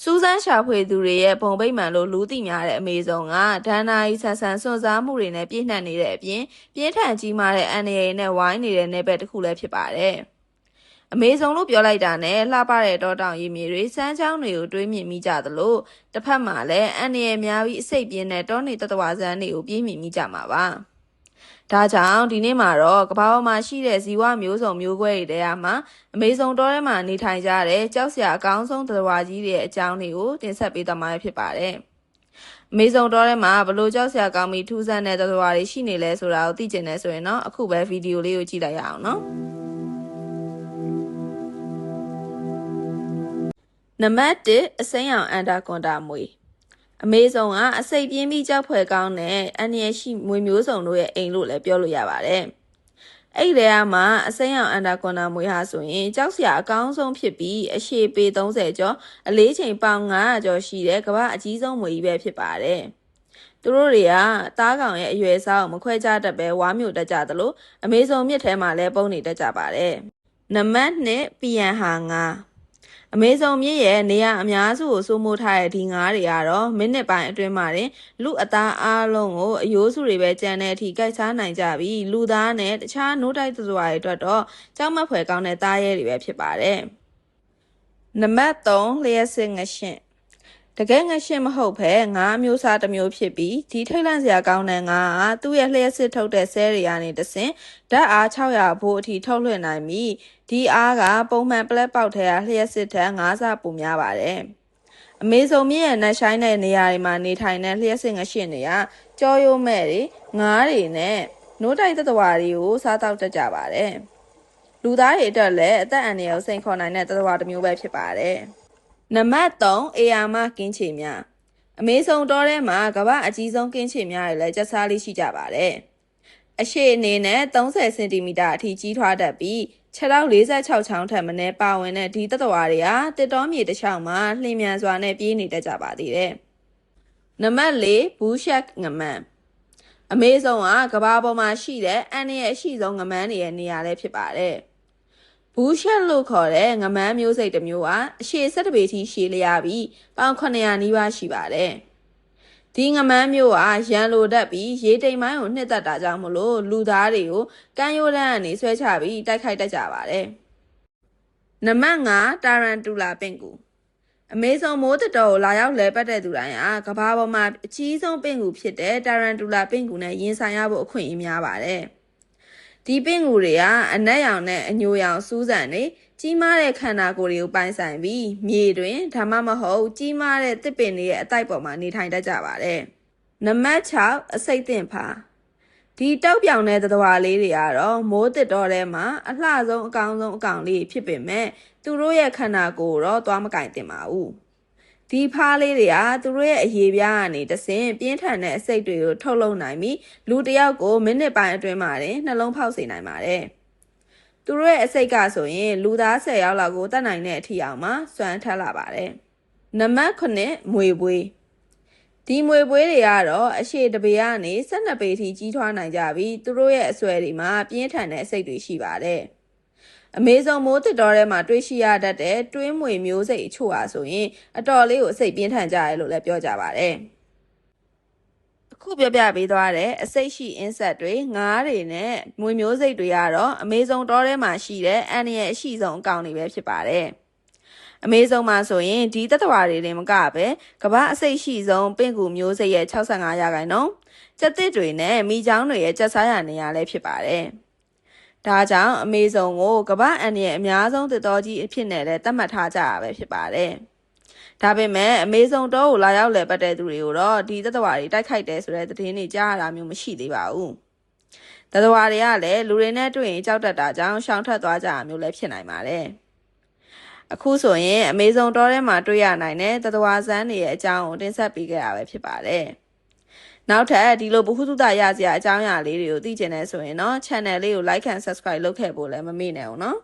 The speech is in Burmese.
စူးစမ်းရှာဖွေသူတွေရဲ့ပုံပိတ်မှန်လို့လူသိများတဲ့အမေဇုံကဒဏ္ဍာရီဆန်ဆန်စွန့်စားမှုတွေနဲ့ပြည့်နှက်နေတဲ့အပြင်ပြင်းထန်ကြီးမားတဲ့အန်ရည်နဲ့ဝိုင်းနေတဲ့နယ်ပယ်တစ်ခုလည်းဖြစ်ပါတယ်။အမေဇုံလို့ပြောလိုက်တာနဲ့လှပတဲ့တောတောင်ရီမြေတွေစမ်းချောင်းတွေကိုတွေးမြင်မိကြသလိုတစ်ဖက်မှာလည်းအန်ရည်များပြီးအစိတ်ပြင်းတဲ့တောနေတတဝါစမ်းတွေကိုပြေးမြင်မိကြမှာပါ။ ဒါကြောင့်ဒီနေ့မှာတော့ကမ္ဘာပေါ်မှာရှိတဲ့ဇီဝမျိုးစုံမျိုးကွဲတွေတဲမှာအမေဇုံတောထဲမှာနေထိုင်ကြတဲ့ကြောက်စရာအကောင်းဆုံးသတ္တဝါကြီးတွေရဲ့အကြောင်းတွေကိုတင်ဆက်ပေးသွားမှာဖြစ်ပါတယ်။အမေဇုံတောထဲမှာဘလို့ကြောက်စရာကောင်းပြီးထူးဆန်းတဲ့သတ္တဝါတွေရှိနေလဲဆိုတာကိုသိချင်တယ်ဆိုရင်တော့အခုပဲဗီဒီယိုလေးကိုကြည့်လိုက်ရအောင်နော်။နံပါတ်1အစိမ်းရောင်အန်ဒါကွန်တာမွေ အမေဇုံကအစိတ်ပြင်းပြီးကြောက်ဖွယ်ကောင်းတဲ့အန်ရရှိမွေမျိုးစုံတို့ရဲ့အိမ်လို့လည်းပြောလို့ရပါတယ်။အဲ့ဒီထဲမှာအစိမ်းရောင်အန်ဒါကွန်နာမွေဟာဆိုရင်ကြောက်စရာအကောင်းဆုံးဖြစ်ပြီးအရှည်ပေ30ကျော်အလေးချိန်ပေါင်900ကျော်ရှိတဲ့ကမ္ဘာအကြီးဆုံးမွေကြီးပဲဖြစ်ပါတယ်။သူတို့တွေကတားကောင်ရဲ့အရွယ်စားကိုမခွဲခြားတတ်ပဲဝါမျိုးတက်ကြသလိုအမေဇုံမြစ်ထဲမှာလည်းပုံနေတတ်ကြပါတယ်။နံပါတ်1ပီယန်ဟာ9 အမေဇုံမြစ်ရဲ့နေရာအများစုကိုစိုးမိုးထားတဲ့ဒီငါးတွေကတော့မိနစ်ပိုင်းအတွင်းမှာတင်လူအသားအားလုံးကိုအယိုးစုတွေပဲကြံတဲ့အထိကြိုက်စားနိုင်ကြပြီးလူသားနဲ့တခြားနိုးတိုက်သစွာတွေအတွက်တော့ကြောက်မက်ဖွယ်ကောင်းတဲ့သားရဲတွေပဲဖြစ်ပါတယ်။နံပါတ်3လျှက်စစ်ငရှင်း တကယ်ငရှင်းမဟုတ်ဘဲငါးမျိုးစားတစ်မျိုးဖြစ်ပြီးဒီထိတ်လန့်စရာကောင်းတဲ့ငါးကသူ့ရဲ့လျှက်စစ်ထုတ်တဲ့ဆဲတွေကနေတဆင်ဓာတ်အား600ဘိုးအထိထုတ်လွှင့်နိုင်ပြီးဒီအားကပုံမှန်ပလက်ပေါက်ထဲကလျှက်စစ်ထက်9ဆပိုများပါတယ်။အမေဇုံမြစ်ရဲ့နှဆိုင်တဲ့နေရာတွေမှာနေထိုင်တဲ့လျှက်စစ်ငရှင်းတွေကကြောရိုးမဲ့တွေငါးတွေနဲ့နိုးတိုက်သတ္တဝါတွေကိုစားတောက်တတ်ကြပါတယ်။လူသားတွေအတွက်လည်းအသက်အန္တရာယ်စိန်ခေါ်နိုင်တဲ့သတ္တဝါတစ်မျိုးပဲဖြစ်ပါတယ်။ နံပါတ်3အေယာမကင်းချေများအမေဆုံတောထဲမှာကမ္ဘာအကြီးဆုံးကင်းချေများတွေလည်းကျက်စားလေးရှိကြပါတယ်အရှိအနေနဲ့30စင်တီမီတာအထိကြီးထွားတတ်ပြီးခြေထောက်46ချောင်းထက်မနည်းပါဝင်တဲ့ဒီတတဝါတွေဟာတစ်တော်မြေတစ်ချောင်းမှာလှင်မြန်စွာနဲ့ပြေးနေတတ်ကြပါသေးတယ်နံပါတ်4ဘူးရှက်ငမန်အမေဆုံးကကဘာပေါ်မှာရှိတဲ့အန်ရဲ့အရှိဆုံးငမန်းတွေရဲ့နေရာလေးဖြစ်ပါတယ်။ ဘူးရှက်လို့ခေါ်တဲ့ငမန်းမျိုးစိတ်တစ်မျိုးဟာအရှည်ဆက်တပေထိရှည်လျားပြီးပေါင်900နီးပါးရှိပါတယ်။ဒီငမန်းမျိုးဟာရန်လိုတတ်ပြီးရေတိမ်ပိုင်းကိုနှစ်သက်တာကြောင့်မလို့လူသားတွေကိုကမ်းရိုးတန်းကနေဆွဲချပြီးတိုက်ခိုက်တတ်ကြပါတယ်။နံပါတ်5တာရန်တူလာပင်ကူအမေဇုံမိုးတတော်ကိုလာရောက်လဲပတ်တဲ့သူတိုင်းဟာကဘာပေါ်မှာအကြီးဆုံးပင်ကူဖြစ်တဲ့တာရန်တူလာပင်ကူနဲ့ရင်ဆိုင်ရဖို့အခွင့်အရေးများပါတယ်။ ဒီပင့်ကူတွေကအနက်ရောင်နဲ့အညိုရောင်စူးစံနေကြီးမားတဲ့ခန္ဓာကိုယ်တွေကိုပိုင်ဆိုင်ပြီးမြေတွင်ဒါမှမဟုတ်ကြီးမားတဲ့တစ်ပင်တွေရဲ့အတိုက်ပေါ်မှာနေထိုင်တတ်ကြပါတယ်။နံပါတ်6အစိတ်တင်ဖာဒီတောက်ပြောင်တဲ့သတ္တဝါလေးတွေကတော့မိုးတစ်တော်ထဲမှာအလှဆုံးအကောင်ဆုံးအကောင်လေးဖြစ်ပေမဲ့သူတို့ရဲ့ခန္ဓာကိုယ်တော့သွားမကင်တင်ပါဘူး။ ဒီဖားလေးတွေကသူတို့ရဲ့အရေးပြားကနေတဆင်ပြင်းထန်တဲ့အစိတ်တွေကိုထုတ်လုပ်နိုင်ပြီးလူတစ်ယောက်ကိုမိနစ်ပိုင်းအတွင်းမှာတင်နှလုံးဖောက်စေနိုင်ပါတယ်။သူတို့ရဲ့အစိတ်ကဆိုရင်လူသား10ယောက်လောက်ကိုတတ်နိုင်တဲ့အထိအောင်မှစွမ်းထက်လာပါတယ်။နံပါတ်9မွေပွေးဒီမွေပွေးတွေကတော့အရှိတပေကနေ12ပေထိကြီးထွားနိုင်ကြပြီးသူတို့ရဲ့အဆွဲတွေမှာပြင်းထန်တဲ့အစိတ်တွေရှိပါတယ်။ အမေဇုံမိုးတစ်တော်ထဲမှာတွေးရှိရတတ်တဲ့တွင်းမွေမျိုးစိတ်အချို့ဟာဆိုရင်အတော်လေးကိုအစိတ်ပြင်းထန်ကြရဲလို့လည်းပြောကြပါတယ်အခုပြပြပေးသွားတဲ့အစိတ်ရှိအင်းဆက်တွေငါးတွေနဲ့မွေမျိုးစိတ်တွေကတော့အမေဇုံတောထဲမှာရှိတဲ့အန်ရဲ့အရှိဆုံးအကောင်တွေပဲဖြစ်ပါတယ်အမေဆုံးမှာဆိုရင်ဒီတတဝါတွေတင်မကပဲကမ္ဘာအစိတ်ရှိဆုံးပင့်ကူမျိုးစိတ်ရဲ့65ရာခိုင်နှုန်းစက်သစ်တွေနဲ့မိချောင်းတွေရဲ့စက်စားရနေရလဲဖြစ်ပါတယ်။ ဒါကြောင့်အမေဇုံကိုကမ္ဘာအန်ရဲ့အများဆုံးသစ်တော်ကြီးအဖြစ်နဲ့လည်းသတ်မှတ်ထားကြရပဲဖြစ်ပါတယ်။ဒါပေမဲ့အမေဇုံတောကိုလာရောက်လည်ပတ်တဲ့သူတွေကိုတော့ဒီသတ္တဝါတွေတိုက်ခိုက်တယ်ဆိုတဲ့သတင်းတွေကြားရတာမျိုးမရှိသေးပါဘူး။သတ္တဝါတွေကလည်းလူတွေနဲ့တွေ့ရင်ကြောက်တတ်တာကြောင့်ရှောင်ထွက်သွားကြတာမျိုးလည်းဖြစ်နိုင်ပါတယ်။အခုဆိုရင်အမေဇုံတောထဲမှာတွေ့ရနိုင်တဲ့သတ္တဝါဇန်းတွေရဲ့အကြောင်းကိုတင်ဆက်ပေးခဲ့ရပဲဖြစ်ပါတယ်။ နောက်ထပ်ဒီလိုဘ ഹു တုတရစရာအကြောင်းအရာလေးတွေကိုသိချင်တယ်ဆိုရင်တော့ channel လေးကို like and subscribe လုပ်ခဲ့ဖို့လည်းမမေ့နဲ့အောင်နော်